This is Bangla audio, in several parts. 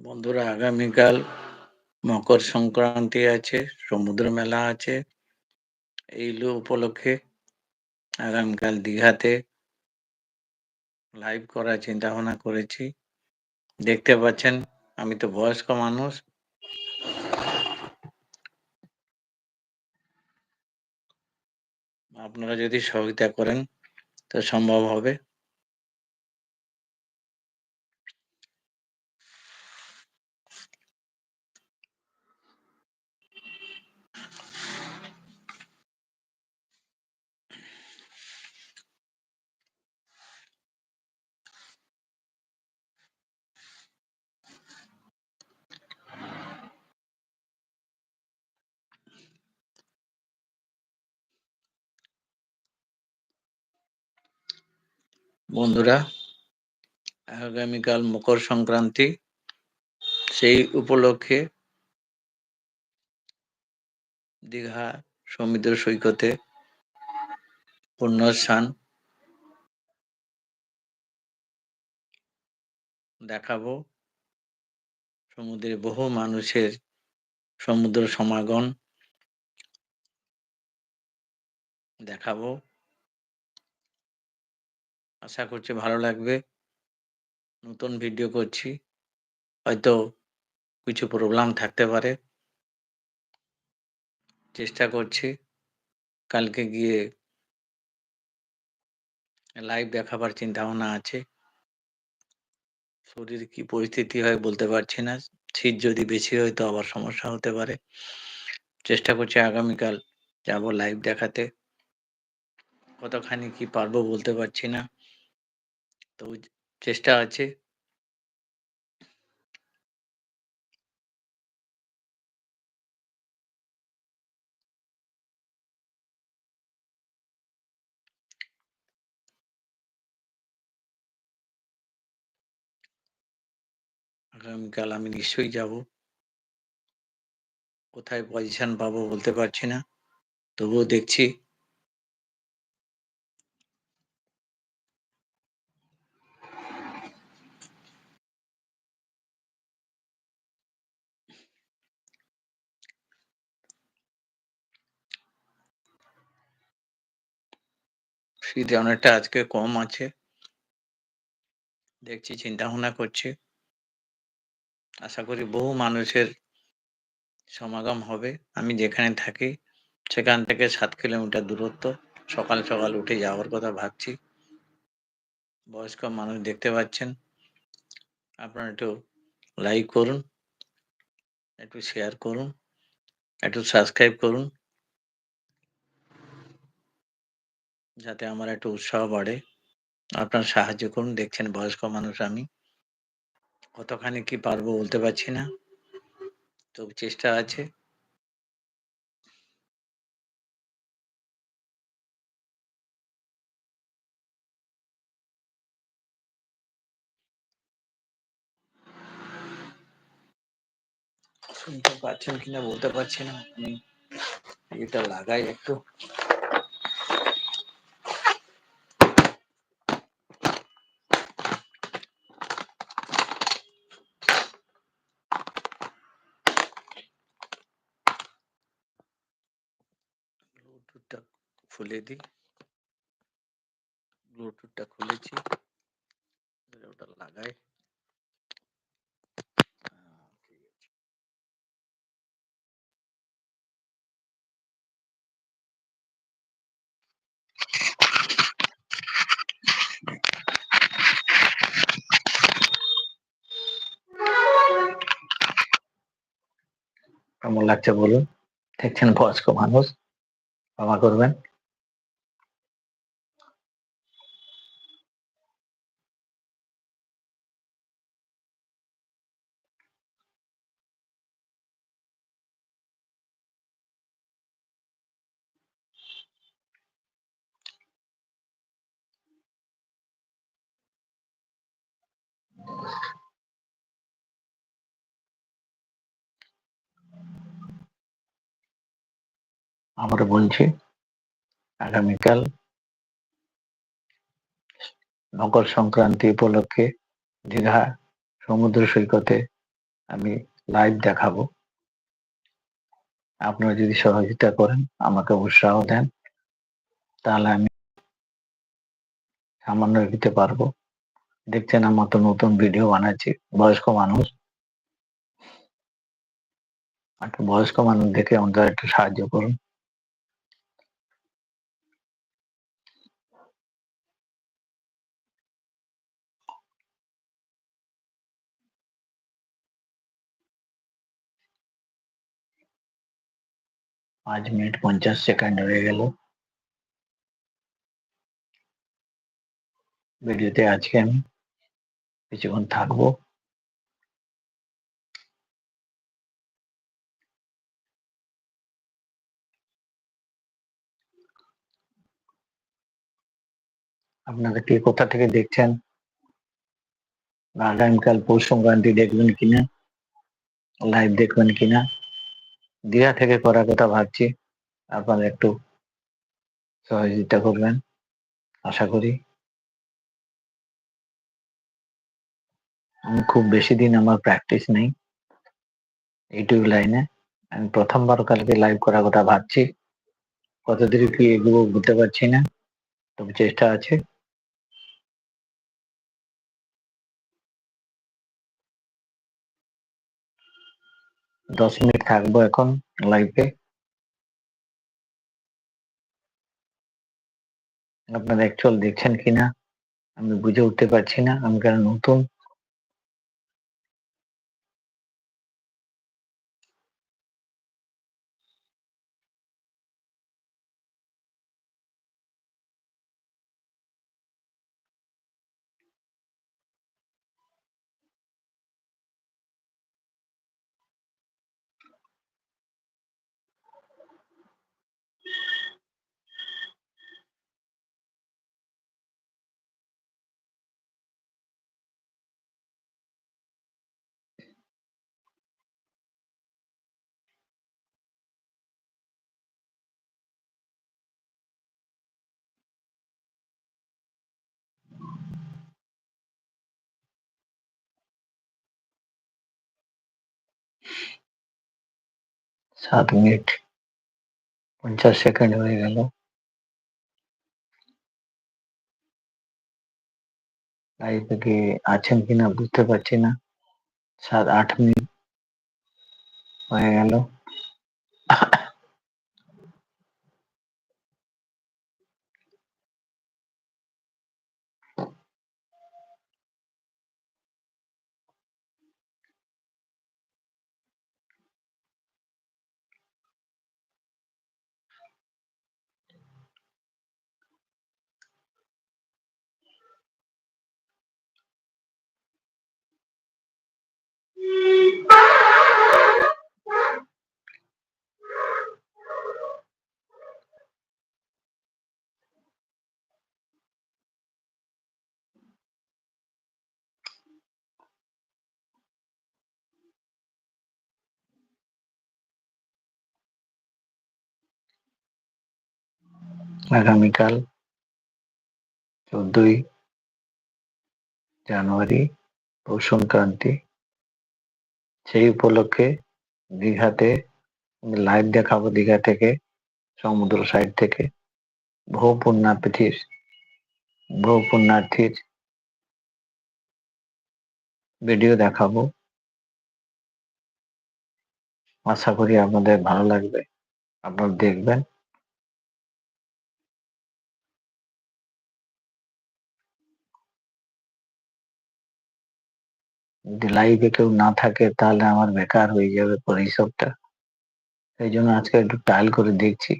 বন্ধুরা, আগামীকাল মকর সংক্রান্তি আছে, সমুদ্র মেলা আছে এইগুলো উপলক্ষে আগামীকাল দীঘাতে লাইভ করার চিন্তা ভাবনা করেছি। দেখতে পাচ্ছেন, আমি তো বয়স্ক মানুষ। আপনারা যদি সহযোগিতা করেন, তো সম্ভব হবে। বন্ধুরা, আগামীকাল মকর সংক্রান্তি, সেই উপলক্ষে দীঘা সমুদ্র সৈকতে পুণ্যস্থান দেখাবো। সমুদ্রে বহু মানুষের সমুদ্র সমাগম দেখাবো। আশা করছি ভালো লাগবে। নতুন ভিডিও করছি। হয়তো কিছু প্রবলেম থাকতে পারে। চেষ্টা করছি। কালকে গিয়ে লাইভ দেখাবার চিন্তা ভাবনা আছে। শরীর কি পরিস্থিতি হয় বলতে পারছি না। শীত যদি বেশি হয় তো আবার সমস্যা হতে পারে। চেষ্টা করছি আগামীকাল যাব লাইভ দেখাতে। কতখানি কি পারব বলতে পারছি না। তো চেষ্টা আছে। আগামীকাল আমি নিশ্চয়ই যাব। কোথায় পজিশন পাবো বলতে পারছি না। তবুও দেখছি। শীত অনেকটা আজকে কম আছে। দেখছি চিন্তা ভাবনা করছি। আশা করি বহু মানুষের সমাগম হবে। আমি যেখানে থাকি, সেখান থেকে সাত কিলোমিটার দূরত্ব। সকাল সকাল উঠে যাওয়ার কথা ভাবছি। বয়স্ক মানুষ দেখতে পাচ্ছেন। আপনারা একটু লাইক করুন, একটু শেয়ার করুন, একটু সাবস্ক্রাইব করুন। যাতে আমার একটু উৎসাহ বাড়ে। আপনার সাহায্য করুন, দেখছেন বয়স্ক মানুষ আমি। কতখানি কি পারব বলতে পারছি না। তবু চেষ্টা আছে। শুনতে পাচ্ছেন কিনা বলতে পারছি না। আমি এটা লাগাই একটু ব্লুটুথটা খুলে দিই। ব্লুটুথটা খুলেছি। ওটা লাগাই। কেমন লাগছে বলুন? দেখছেন বয়স্ক মানুষ। ক্ষমা করবেন। আমরা বলছি, আগামীকাল মকর সংক্রান্তি উপলক্ষে দীঘা সমুদ্র সৈকতে আমি লাইভ দেখাবো। আপনারা যদি সহযোগিতা করেন, আমাকে উৎসাহ দেন, তাহলে আমি সামান্য দিতে পারব। দেখছেন আমার তো নতুন ভিডিও বানাচ্ছি, বয়স্ক মানুষ। একটা বয়স্ক মানুষ দেখে আমাদের একটু সাহায্য করুন। পাঁচ মিনিট পঞ্চাশ সেকেন্ড হয়ে গেল। ভিডিওতে আজকে আমি কিছুক্ষণ থাকব। আপনারা কে কোথা থেকে দেখছেন? আগামীকাল পৌষ সংক্রান্তি দেখবেন কিনা? লাইভ দেখবেন কিনা? দীঘা থেকে করার কথা ভাবছি। আপনারা একটু সহযোগিতা করবেন, আশা করি। আমি খুব বেশি দিন আমার প্র্যাকটিস নেই ইউটিউব লাইনে আমি প্রথমবার কালকে লাইভ করার কথা ভাবছি। কত দূর কি এগুলো বুঝতে পারছি না, তবে চেষ্টা আছে। দশ মিনিট থাকব এখন লাইভে আপনারা অ্যাকচুয়াল দেখছেন কিনা? আমি বুঝে উঠতে পারছি না। আমি কেন নতুন? সাত মিনিট পঞ্চাশ সেকেন্ড হয়ে গেল লাইভে কি আছেন কিনা বুঝতে পারছি না সাত আট মিনিট হয়ে গেল আগামীকাল চোদ্দই জানুয়ারি পৌষ সংক্রান্তি। সেই উপলক্ষে দীঘাতে লাইভ দেখাবো দীঘা থেকে, সমুদ্র সাইড থেকে। বহু পুণ্যার্থীর বহু পুণ্যার্থীর ভিডিও দেখাবো। আশা করি আপনাদের ভালো লাগবে। আপনারা দেখবেন। লাইভে কেউ না থাকে, তাহলে আমার বেকার হয়ে যাবে পরিষেবটা সেই জন্য আজকে একটু ট্রায়াল করে দেখছি।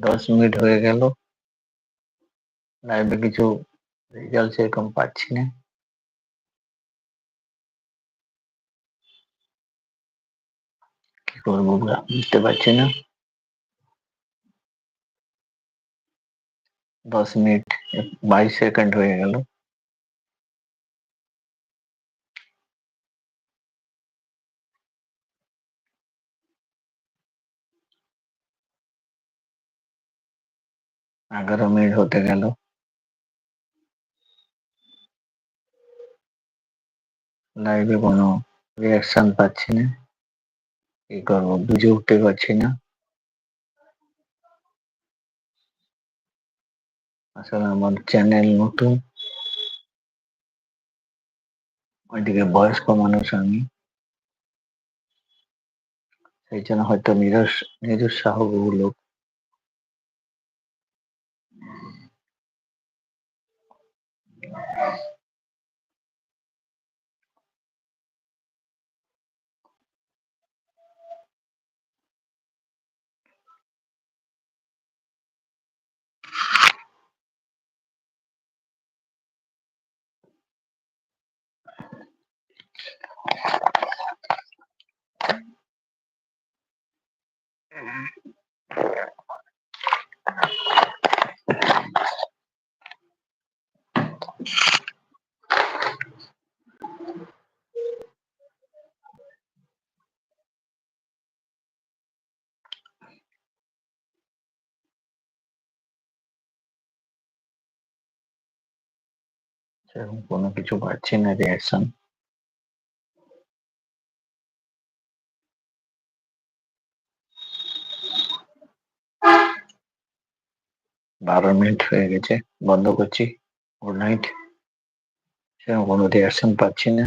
দশ মিনিট হয়ে গেল। লাইভে কিছু রেজাল্ট সেরকম পাচ্ছি না। কি করব বুঝতে পারছি না। দশ মিনিট, বাইশ সেকেন্ড হয়ে গেল। এগারো মিনিট হতে গেল। লাইভে কোনো রিয়াকশন পাচ্ছি না। কি করব? বুঝে উঠতে পারছি না। আসলে আমার চ্যানেল নতুন। ওইদিকে বয়স্ক মানুষ আমি। সেই জন্য হয়তো নিরস নিরুৎসাহগুলো সেরকম কোনো কিছু পাচ্ছি না রিয়াকশন বারো মিনিট হয়ে গেছে, বন্ধ করছি। গুড নাইট সেরকম কোনো রিয়াকশন পাচ্ছি না।